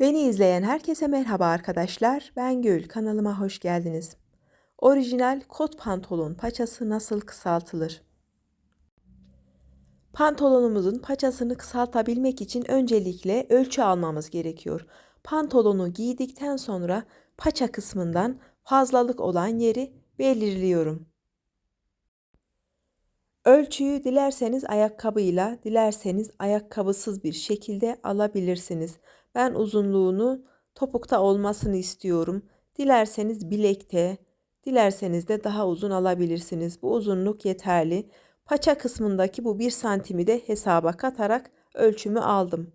Beni izleyen herkese merhaba arkadaşlar. Ben Gül. Kanalıma hoş geldiniz. Orijinal kot pantolon paçası nasıl kısaltılır? Pantolonumuzun paçasını kısaltabilmek için öncelikle ölçü almamız gerekiyor. Pantolonu giydikten sonra paça kısmından fazlalık olan yeri belirliyorum. Ölçüyü dilerseniz ayakkabıyla, dilerseniz ayakkabısız bir şekilde alabilirsiniz. Ben uzunluğunu topukta olmasını istiyorum. Dilerseniz bilekte, dilerseniz de daha uzun alabilirsiniz. Bu uzunluk yeterli. Paça kısmındaki bu bir santimi de hesaba katarak ölçümü aldım.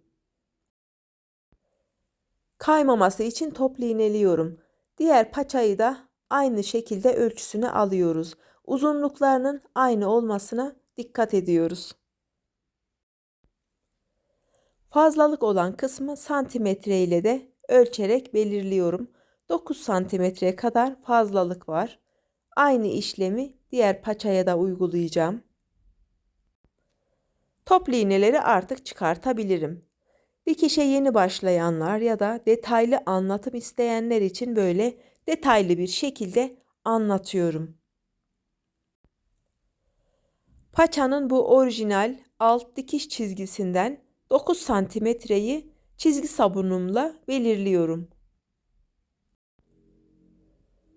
Kaymaması için toplu iğneliyorum. Diğer paçayı da aynı şekilde ölçüsünü alıyoruz. Uzunluklarının aynı olmasına dikkat ediyoruz. Fazlalık olan kısmı santimetre ile de ölçerek belirliyorum. 9 santimetreye kadar fazlalık var. Aynı işlemi diğer paçaya da uygulayacağım. Toplu iğneleri artık çıkartabilirim. Dikişe yeni başlayanlar ya da detaylı anlatım isteyenler için böyle detaylı bir şekilde anlatıyorum. Paçanın bu orijinal alt dikiş çizgisinden 9 santimetreyi çizgi sabunumla belirliyorum.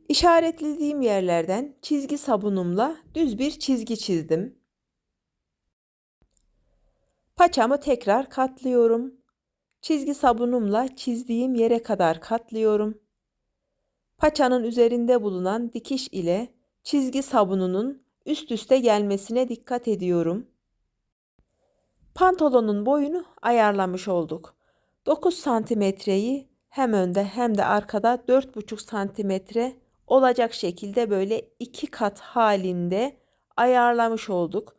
İşaretlediğim yerlerden çizgi sabunumla düz bir çizgi çizdim. Paçamı tekrar katlıyorum. Çizgi sabunumla çizdiğim yere kadar katlıyorum. Paçanın üzerinde bulunan dikiş ile çizgi sabununun üst üste gelmesine dikkat ediyorum. Pantolonun boyunu ayarlamış olduk. 9 santimetreyi hem önde hem de arkada 4,5 santimetre olacak şekilde böyle iki kat halinde ayarlamış olduk.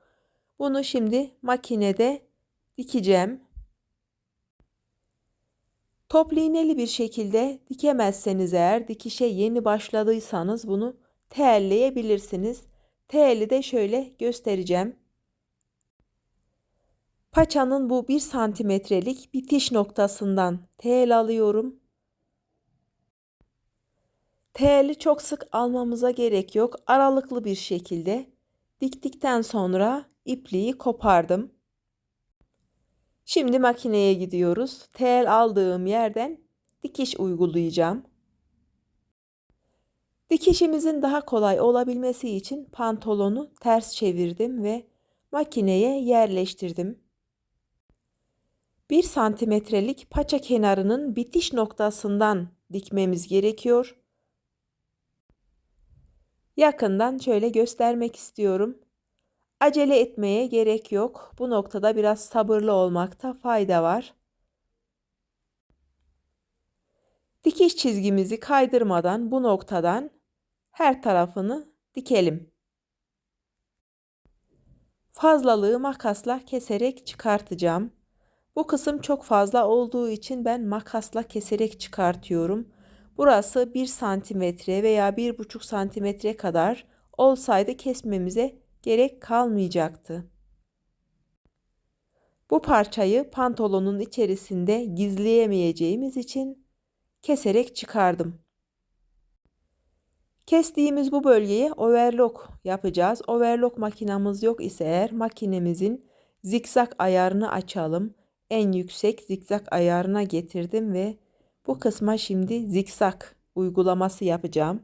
Bunu şimdi makinede dikeceğim. Toplu bir şekilde dikemezseniz eğer dikişe yeni başladıysanız bunu terleyebilirsiniz. Teli de şöyle göstereceğim. Paçanın bu 1 santimetrelik bitiş noktasından tel alıyorum. Teli çok sık almamıza gerek yok. Aralıklı bir şekilde diktikten sonra ipliği kopardım. Şimdi makineye gidiyoruz. Tel aldığım yerden dikiş uygulayacağım. Dikişimizin daha kolay olabilmesi için pantolonu ters çevirdim ve makineye yerleştirdim. 1 santimetrelik paça kenarının bitiş noktasından dikmemiz gerekiyor. Yakından şöyle göstermek istiyorum. Acele etmeye gerek yok. Bu noktada biraz sabırlı olmakta fayda var. Dikiş çizgimizi kaydırmadan bu noktadan her tarafını dikelim. Fazlalığı makasla keserek çıkartacağım. Bu kısım çok fazla olduğu için ben makasla keserek çıkartıyorum. Burası 1 santimetre veya 1,5 santimetre kadar olsaydı kesmemize gerek kalmayacaktı. Bu parçayı pantolonun içerisinde gizleyemeyeceğimiz için keserek çıkardım. Kestiğimiz bu bölgeye overlock yapacağız. Overlock makinamız yok ise eğer makinemizin zikzak ayarını açalım. En yüksek zikzak ayarına getirdim ve bu kısma şimdi zikzak uygulaması yapacağım.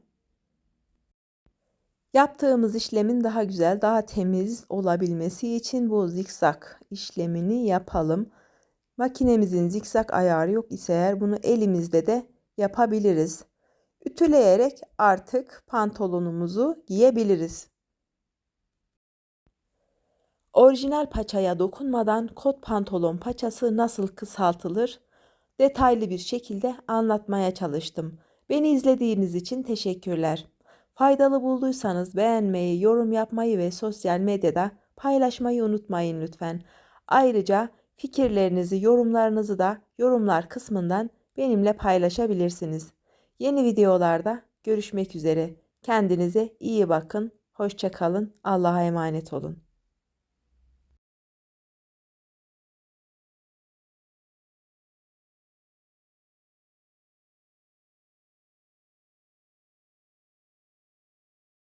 Yaptığımız işlemin daha güzel, daha temiz olabilmesi için bu zikzak işlemini yapalım. Makinemizin zikzak ayarı yok ise eğer bunu elimizde de yapabiliriz. Ütüleyerek artık pantolonumuzu giyebiliriz. Orijinal paçaya dokunmadan kot pantolon paçası nasıl kısaltılır? Detaylı bir şekilde anlatmaya çalıştım. Beni izlediğiniz için teşekkürler. Faydalı bulduysanız beğenmeyi, yorum yapmayı ve sosyal medyada paylaşmayı unutmayın lütfen. Ayrıca fikirlerinizi, yorumlarınızı da yorumlar kısmından benimle paylaşabilirsiniz. Yeni videolarda görüşmek üzere. Kendinize iyi bakın. Hoşçakalın. Allah'a emanet olun.